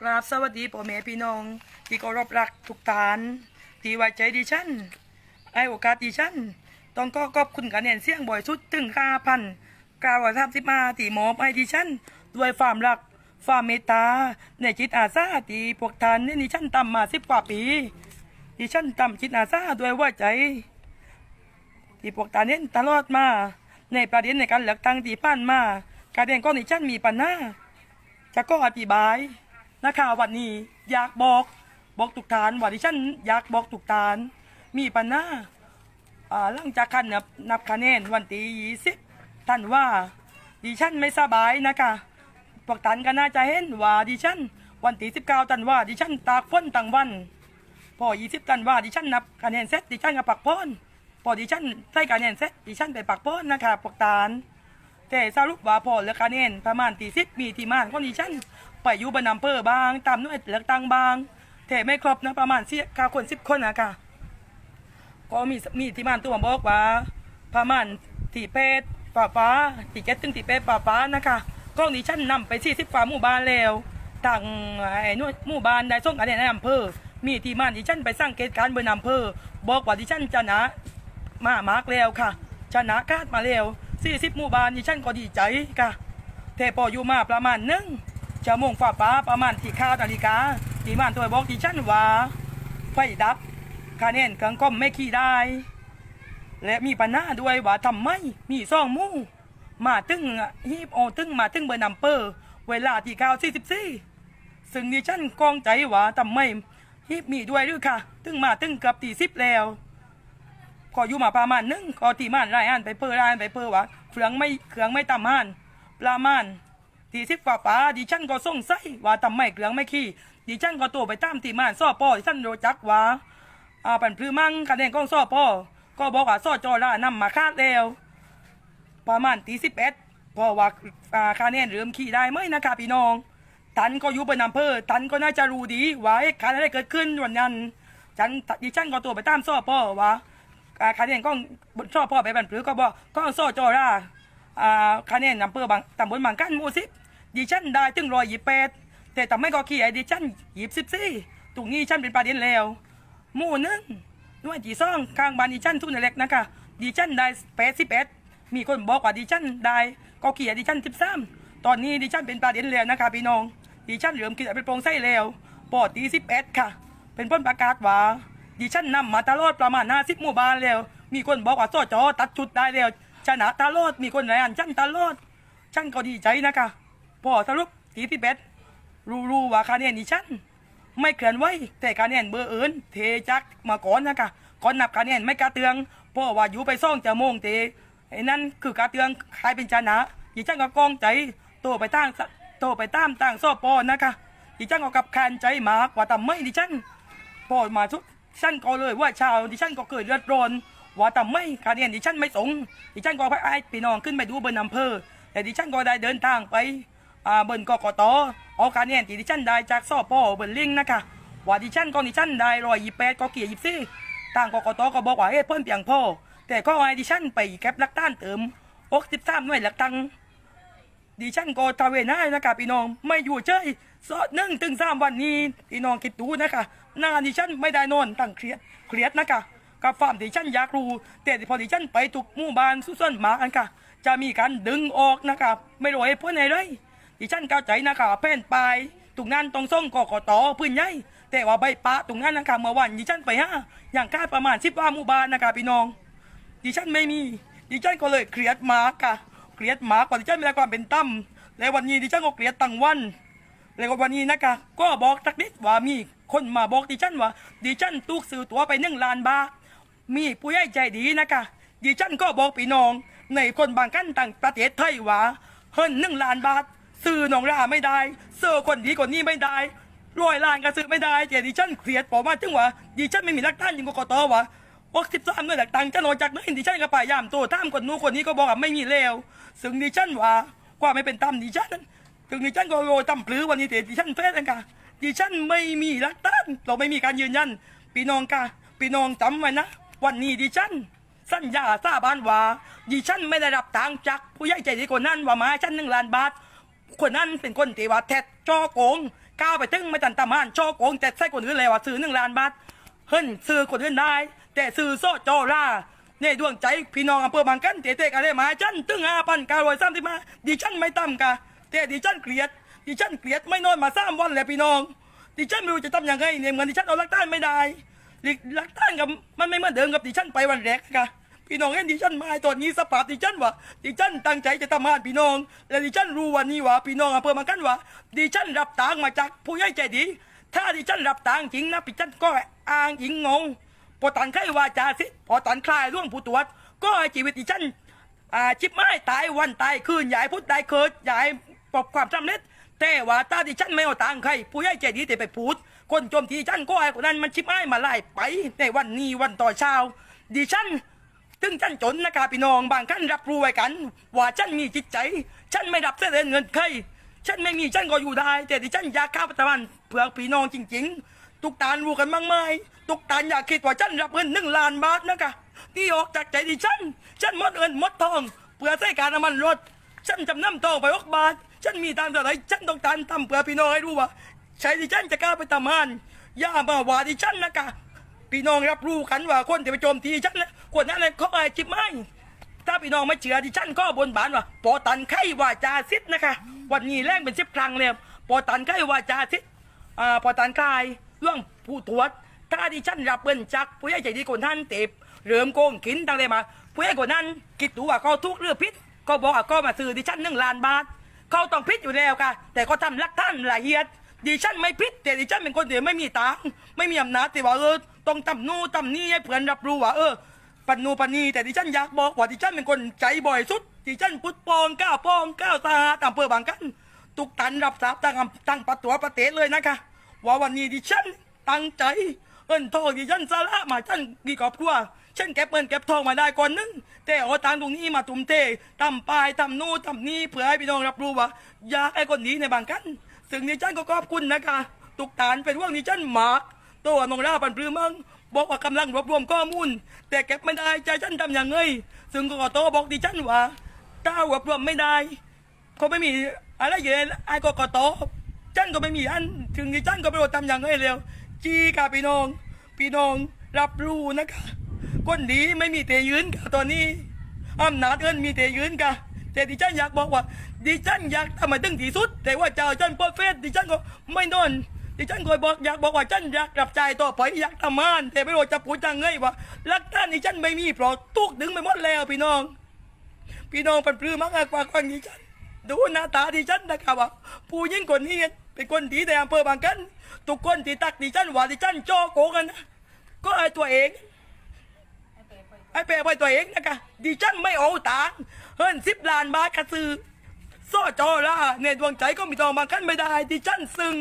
กราบสวัสดีพ่อแม่พี่น้อง ที่เคารพรักทุกท่าน ที่ไว้ใจดิฉันให้โอกาสดิฉัน ต้องก็ขอบคุณคะแนนเสียงบ่อยสุดถึงห้าพันก้าร้อยสามสิบห้าที่มอบให้ดิฉัน ด้วยความรักความเมตตา ในจิตอาสาที่พวกท่านนี่ดิฉันทำมาสิบกว่าปี ดิฉันทำจิตอาสาด้วยว่าใจ ที่พวกตาเน้นตลอดมา ในประเด็นในการเลือกตั้งที่ผ่านมา การเรียนก็ดิฉันมีปัญหาจะก็อธิบาย นะคะวันนี้อยากบอกบอกทุกฐานว่าดิฉันอยากบอกทุกฐาน มีปัญหาอ่าหลังจากคันนับนับคะแนนวันที่ยี่สิบท่านว่าดิฉันไม่สบายนะคะพวกท่านก็น่าจะเห็นว่าดิฉันวันที่สิบเก้าท่านว่าดิฉันตากฝนตั้งวัน พอยี่สิบท่านว่าดิฉันนับคะแนนเสร็จดิฉันก็ปักพ้นพอดิฉันใส่คะแนนเสร็จดิฉันไปปักพ้นนะคะพวกท่านแต่สรุปว่าพอเหลือคะแนนประมาณตีสิบมีที่มานของดิฉัน ไปอยู่บนอำเภอบาง ตามหน่วยเลือกตั้งบางแต่ไม่ครบนะประมาณสิบคนสิบคนนะคะก็มีมีที่มานตัวบอกว่าประมาณตีเป็ดป่าป้าตีเก็ตตึงตีเป็ดป่าป้านะคะก็ดิฉันนำไปสี่สิบกว่าหมู่บ้านแล้วต่างไอ้หน่วยหมู่บ้านได้ส่งคะแนนในอำเภอมีที่มานดิฉันไปสร้างเกตการณ์นอำเภอบอกว่าดิฉันจะนะมามาร์กแล้วค่ะชนะคาดมาแล้ว40หมู่บ้านดิฉันก็ดีใจค่ะแต่พออยู่มาประมาณหนึ่ง ชั่วโมงฝ่าฟ้าประมาณที่ข้าวนาฬิกาที่มานตัวบอกดิฉันว่าไฟดับคะแนนเครื่องก้มไม่ขี่ได้ และมีปัญหาด้วยว่าทำไมมีซ่องมู่มาตึงฮีบโอตึงมาตึงเบอร์นัมเปอร์ เวลาที่ข้าว44ซึ่งดิฉันกองใจว่าทำไมฮีบมีด้วยหรือค่ะ ตึงมาตึงกือบตีสิบแล้วพออยู่มาประมาณนึงก็ตีมันรายอันไปเพอรายอันไปเพื่อว่าเครื่องไม่เครืองไม่ตำหันประมาณ ตีสิบฝ่าป๋าดิฉันก็สงสัยว่าทำไมเครื่องไม่ขี้ดิฉันก็ตัวไปตามตีมันซ่อปอดิฉันรู้จักว่าอ่าปันพลือมั่งคะแนนของซ่อปอก็บอกว่าซ่อจอล่านำมาคาดแล้วประมาณตีสิบเอ็ดพอว่าอ่าคะแนนเริ่มขี่ได้ไหมนะคะพี่น้อง ตันก็อยู่บนอำเภอตันก็น่าจะรู้ดีว่าเหตุการณ์อะไรเกิดขึ้นวันนั้นฉันดิฉันก็ตัวไปตามซ่อปอว่าอ่าคะแนนก็ชอบพ่อไปบันปรือก็บอกก็โซจอราอ่าคะแนนอำเภอบางตำบลบางกั้นมู่สิบ ดิฉันได้ถึงร้อยยี่แปดแต่ทำไม่ก็ขี้ไอ้ดิฉันยี่สิบสี่ตรงนี้ฉันเป็นประเด็นแล้วหมู่หนึ่งหน่วยที่องข้างบ้านดิฉันทุนเล็กนะคะดิฉันได้แปดสิบเอ็ดมีคนบอกว่าดิฉันได้ก็ขี้ไอ้ดิฉันสิบสามตอนนี้ดิฉันเป็นประเด็นแล้วนะคะพี่น้องดิฉันเหลือมกินเป็นโปรงไส้แล้วปอดตีสิบเอ็ดค่ะ เป็นพ้นประกาศว่าดิฉันนำมาตลอดประมาณห้าสิบหมู่บ้านแล้ว มีคนบอกว่าโซ่จอตัดชุดได้แล้วชนะตลอดมีคนรายงานฉันตลอดฉันก็ดีใจนะคะ พอสรุปตีที่เบ็ดรู้รู้ว่าคะแนนดิฉัน ไม่เคลื่อนไหวแต่คะแนนเบอร์อื่นเทจักมาก่อนนะคะก่อนนับคะแนนไม่กระเตืองเพราะว่าอยู่ไปซ่องจะโมงเตไอ้นั่นคือกระเตืองใครเป็นชนะดิฉันก็กองใจโตไปตั้งโตไปตามตั้งซ่อปอนะคะดิฉันก็กับแคนใจมากว่าทำไม่ดิฉันพอมาทุกฉันก็เลยว่าชาวดิฉันก็เกิดเลือดร้อนว่าทำไม่คะแนนดิฉันไม่สงดิฉันก็ไปไอ้พี่น้องขึ้นไปดูบนอำเภอแต่ดิฉันก็ได้เดินทางไป อ่าบนกกตเอาคะแนนที่ดิฉันได้จากสปบนลิงนะคะว่าดิฉันก็ดิฉันได้ร้อยยี่แปดก็เกียร์ยี่สี่ทางกกตก็บอกว่าเอ้เพิ่นเพียงพอแต่ก็ให้ดิฉันไปแก็บหลักฐานเติมหกสิบสามหน่วยหลักตังดิฉันก็ตระเวนให้นะครับพี่น้องไม่อยู่เฉยสอดหนึ่งถึงสามวันนี้พี่น้องคิดดูนะคะหน้าดิฉันไม่ได้นอนตั้งเครียดเครียดนะคะกับฟาร์มดิฉันอยากรู้แต่พอดิฉันไปทุกหมู่บ้านสุส่วนหมากันค่ะจะมีการดึงออกนะครับไม่รู้ให้พ้นไหนเลย ดิฉันเข้าใจนะคะแผ่นไปายตรงนั้นตรงส่งกกตพื้นใหญ่แต่ว่าใบปะตรงนั้นนะคะเมื่อวันดิฉันไปห้าอย่างคาดประมาณสิบว่าหมู่บ้านนะคะพี่น้องดิฉันไม่มีดิฉันก็เลยเครียดมากค่ะเครียดมากกว่าดิฉันไม่ได้ความเป็นตั้มและวันนี้ดิฉันก็เครียดตั้งวันแล้วก็วันนี้นะคะก็บอกสักนิดว่ามีคนมาบอกดิฉันว่าดิฉันถูกซื้อตัวไปหนึ่งล้านบาทมีผู้ใหญ่ใจดีนะคะดิฉันก็บอกพี่น้องในคนบางกันต่างประเทศไทยว่าเฮิรนหนึ่งล้านบาท ซื้อนองราไม่ได้เสื้อคนดีคนนี้ไม่ได้ร้อยล้านก็ซื้อไม่ได้แต่ดิฉันเครียดเพราะว่าจึงว่าดิฉันไม่มีหลักฐานยิงกกตว่าหกสิบสามเงินหลักตังจะโนจากนั้นดิฉันก็พยายามตัวท่ามคนนู้นคนนี้ก็บอกว่าไม่มีเลวซึ่งดิฉันว่าว่าไม่เป็นตามดิฉันถึงดิฉันก็โรยตำปลื้อวันนี้แต่ดิฉันเฟซกันค่ะดิฉันไม่มีหลักฐานเราไม่มีการยืนยันพี่น้องค่ะพี่น้องจำไว้นะ วันนี้ดิฉันสัญญาสาบานว่าดิฉันไม่ได้รับตังจากผู้ใหญ่ใจดีคนนั้นว่ามาฉันหนึ่งล้านบาท คนนั้นเป็นคนที่ว่าแทดจอโกงก้าวไปถึงไม่ตันตามานชว์โกงแต่ใส่คนอื่นเลยว่าซื้อหนึ่งล้านบาทเฮิรนซื้อคนอื่นได้ แต่ซื้อโซ่จอล่าในดวงใจพี่น้องอำเภอบางกันเตะๆกันเลยมาจันตึงห้าพันการ้อยสามสิบมาดิฉันไม่ต่ำกะแต่ดิฉันเกลียดดิฉันเกลียดไม่นอนมาสามวันแล้วพี่น้องดิฉันไม่รู้จะทำยังไงเนี่ยเหมือนดิฉันเอาลักต้านไม่ได้ลักต้านกับมันไม่เหมือนเดิมกับดิฉันไปวันแรกค่ะ พี่น้องเห็นดิฉันมาตอนนี้สภาพดิฉันว่าดิฉันตั้งใจจะทำงานพี่น้อง และดิฉันรู้วันนี้ว่าพี่น้องอำเภอมากันว่าดิฉันรับตังมาจากผู้ใหญ่ใจดี ถ้าดิฉันรับตังจริงนะพี่ฉันก็อ้างอิงงงพอตันใครว่าจาสิพอตันคลายร่วงผู้ตรวจ ก็ให้ชีวิตดิฉันอ่าชิบไม้ตายวันตายคืนยายพุทธได้เกิดยายประสบความสำเร็จแต่ว่าตาดิฉันไม่เอาตังใครผู้ใหญ่ใจดีแต่ไปพูด คนโจมตีฉันก็ไอ้คนนั้นมันชิบไม้มาไล่ไปในวันนี้วันต่อเช้าดิฉัน ถึงฉันจนนะครับพี่น้องบางท่านรับรู้ไว้กัน ว่าฉันมีจิตใจ ฉันไม่รับเส้นเงินใครฉันไม่มีฉันก็อยู่ได้ แต่ดิฉันอยากข้าพเจ้าเพื่อพี่น้องจริง ๆ ทุกตานรู้กันบ้างไหมทุกตานอยากคิดว่าฉันรับเงินหนึ่งล้านบาทนะคะที่ออกจากใจดิฉัน ฉันหมดเงินหมดทอง เพื่อใช้การน้ำมันรถ ฉันจำนำทองไปหกบาท ฉันมีตามเท่ไหรฉันต้องการทำเพื่อพี่น้องให้รู้ว่าใช้ดิฉันจะกล้าไปทำงานอย่ามาว่าดิฉันนะคะ พี่น้องรับรู้กันว่าคนที่ไปโจมตีฉันนะคนนั้นเลยเขาไอ้จิบไม่ถ้าพี่น้องไม่เชื่อดิฉันก็บนบานว่าปอตันไข้ว่าจาซิดนะคะ วันนี้แรงเป็นสิบครั้งแล้วปอตันไข้ว่าจาซิดอ่าปอตันคลายเรื่องผู้ตรวจถ้าดิฉันรับเงินจากผู้ใหญ่ใจดีคนท่านเต็บเริ่มโกงกินตั้งแต่มาผู้ใหญ่คนนั้นคิดดูว่าเขาทุกเรื่องพิษก็บอกว่าก็มาซื้อดิฉันหนึ่งล้านบาทเขาต้องพิษอยู่แล้วค่ะแต่ก็ทำลักท่านละเอียด ดิฉันไม่พิษแต่ดิฉันเป็นคนเดียวไม่มีตังค์ไม่มีอำนาจแต่ว่าเออต้องทำนู่นทำนี่ให้เพื่อนรับรู้ว่าเออปันนูปันนีแต่ดิฉันอยากบอกว่าดิฉันเป็นคนใจบ่อยสุดดิฉันพุทธปองก้าวปองก้าวสาหาตามเพื่อบางกันตุกตันรับทราบตั้งตั้งปัดตัวประเตศเลยนะคะ ว่าวันนี้ดิฉันตั้งใจเอินทองดิฉันสาระมาฉันกี่กอบครัวฉันเก็บเงินเก็บทองมาได้ก่อนนึงแต่เอาตังตรงนี้มาตุ้มเททำปลายทำนู่นทำนี่เพื่อให้พี่น้องรับรู้ว่าอยากไอ้คนนี้ในบางกัน ซึ่งดิฉันก็ขอบคุณนะคะ ตุกตานเป็นเรื่องดิฉันหมากตัวน้องราปันปลือมังบอกว่ากำลังรวบรวมข้อมูล แต่เก็บไม่ได้ใจฉันทำอย่างไงซึ่งกกตบอกดิฉันว่าถ้ารวบรวมไม่ได้เขาไม่มีอะไรอยู่ในไอ้กกตฉันก็ไม่มีอันถึงดิฉันก็ไม่รู้ทำอย่างไงเร็วจีค่ะพี่น้อง พี่น้องรับรู้นะคะคนดีไม่มีเตยืนค่ะตอนนี้อำนาจเอินมีเตยืนค่ะ แต่ดิฉันอยากบอกว่าดิฉันอยากทำให้ถึงที่สุด แต่ว่าเจ้าฉันพอเฟสดิฉันก็ไม่นอนดิฉันเคยบอกอยากบอกว่าฉันอยากกลับใจต่อไปอยากทำงาน แต่ไม่รู้จะพูดยังไงว่ารักท่านดิฉันไม่มีเพราะทุกดึงไปหมดแล้วพี่น้อง พี่น้องเป็นปลื้มมากกว่าคนดิฉันดูหน้าตาดิฉันนะครับว่าผู้หญิงคนนี้เป็นคนดีในอำเภอบางกันทุกคนที่ตักดิฉันว่าดิฉันโจโกกันนะก็ไอตัวเอง ไอ้เปรไปตัวเองนะคะดิฉันไม่เอาตังเฮิรนสิบล้านบาทกระซื้อซ่อจอละในดวงใจก็มีทองบางขั้นไม่ได้ดิฉันซึ่ง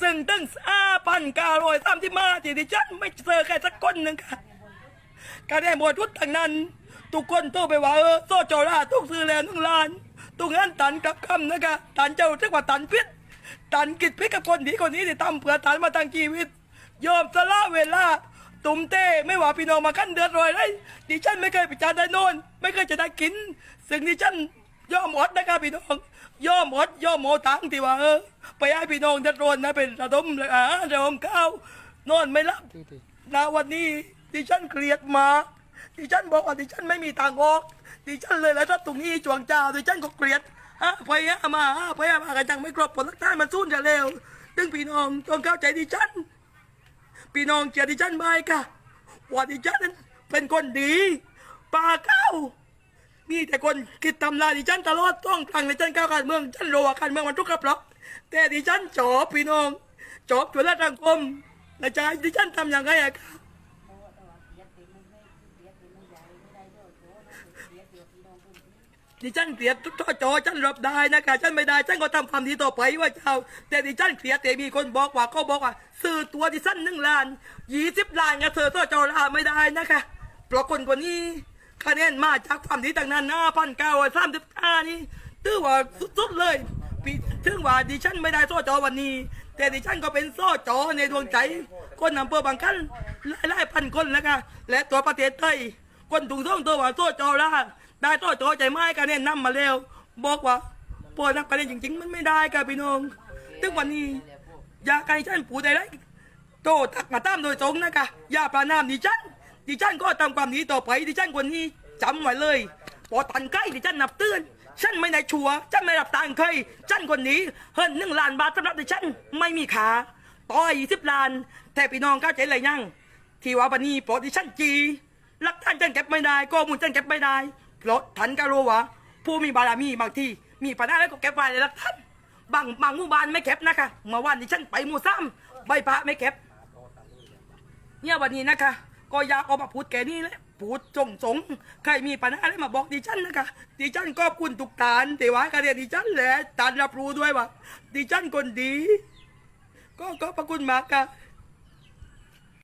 ซึ่งตั้งห้าพันก้าร้อยสามสิบมาที่ดิฉันไม่เจอใครสักคนหนึ่งค่ะการได้หมดทุกทางนั้นทุกคนโทรไปว่าเออซ่อจอละทุกซื้อแล้วหนึ่งล้านตรงนั้นตันกับคำนะคะตันเจ้าเรียกว่าตันพิษตันกิจพิษกับคนดีคนนี้ที่ทำเพื่อตันมาตั้งชีวิต ยอมสละเวลา ตุ่มเต้ไม่ว่าพี่น้องมาขั้นเดือดร้อยเลยดิฉันไม่เคยไปจานได้โนอน ไม่เคยจะได้กินสิ่งดิฉันย่อมอดนะครับพี่น้องย่อมอดย่อมโมตังที่ว่าเออไปให้พี่น้องเดือดร้อนนะเป็นระดมเลยอ่าระดมข้าวนอนไม่หลับนะวันนี้ดิฉันเครียดมากดิฉันบอกว่าดิฉันไม่มีทางออกดิฉันเลยแล้วถ้าตรงนี้จวงจ้าดิฉันก็เกลียดฮะไปฮะมมาฮะไปฮะมากันจังไม่ครบผลลักษณ์มันสู้จะเร็วดึงพี่น้องต้องเข้าใจดิฉัน พี่น้องเกียรติฉันไหมค่ะว่าดิฉันนั้นเป็นคนดีปาเก้ามีแต่คนคิดทำลายดิฉันตลอดต้องทางในฉันก้าวการเมืองฉันรัว่าการเมืองมันทุกข์กระเพราะแต่ดิฉันจอบพี่น้องจอบจนละทางคมและจะให้ดิฉันทำอย่างไรอะค่ะ ดิฉันเกลียดทุกท่อจอฉันรับได้นะคะฉันไม่ได้ฉันก็ทำความดีต่อไปว่าเจ้า แต่ดิฉันเกลียดแต่มีคนบอกว่าเขาบอกว่าซื้อตัวดิฉันหนึ่งล้านยี่สิบล้านเนี่ยเธอท่อจอลาไม่ได้นะคะเพราะคนคนนี้คะแนนมาจากความดีต่างนั้นห้าพันเก้าสามสิบห้านี่ถือว่าสุดๆเลยพี่ถึงว่าดิฉันไม่ได้โซ่จอวันนี้ แต่ดิฉันก็เป็นโซ่จอในดวงใจ คนอำเภอบางคันหลายๆพันคนแล้วค่ะและตัวประเทศไทยคนถุงท่องตัวว่าโซ่จอละ ได้โซ่จอใจไม้กันเนี่ยนำมาแล้วบอกว่าพวกนักการเรียนจริง ๆ มันไม่ได้ค่ะพี่น้องถึงวันนี้ยาใครฉันพูดอะไรโตตักมาตามโดยตรงนะคะยาประนามดิฉันดิฉันก็ทำความดีต่อไปดิฉันคนนี้จำไว้เลยพอตันใกล้ดิฉันนับเตือนฉันไม่ได้ชัวร์ฉันไม่รับตังค์ใครฉันคนนี้เฮิรนหนึ่งล้านบาทสำหรับดิฉันไม่มีขาต่อยี่สิบล้านแต่พี่น้องเข้าใจอะไรยังที่ว่าวันนี้โปรดิชั่นจีหลักฐานฉันเก็บไม่ได้ข้อมูลฉันเก็บไม่ได้ เราท่านก็รู้ว่า ผู้มีบารมีบางที่มีปัญหาแล้วก็เก็บไว้ในหลักฐานบางบางหมู่บ้านไม่เก็บนะคะเมื่อวานที่ฉันไปหมู่ซ้ำใบพระไม่เก็บเนี่ยวันนี้นะคะ ก็อยากเอามาพูดแกนี้แหละพูดจงสงใครมีปัญหาอะไรมาบอกดิฉันนะคะดิฉันก็คุณทุกทานแต่ว่าการเรียนดิฉันแหละทานรับรู้ด้วยว่าดิฉันคนดี ก็ก็ประคุณมากค่ะ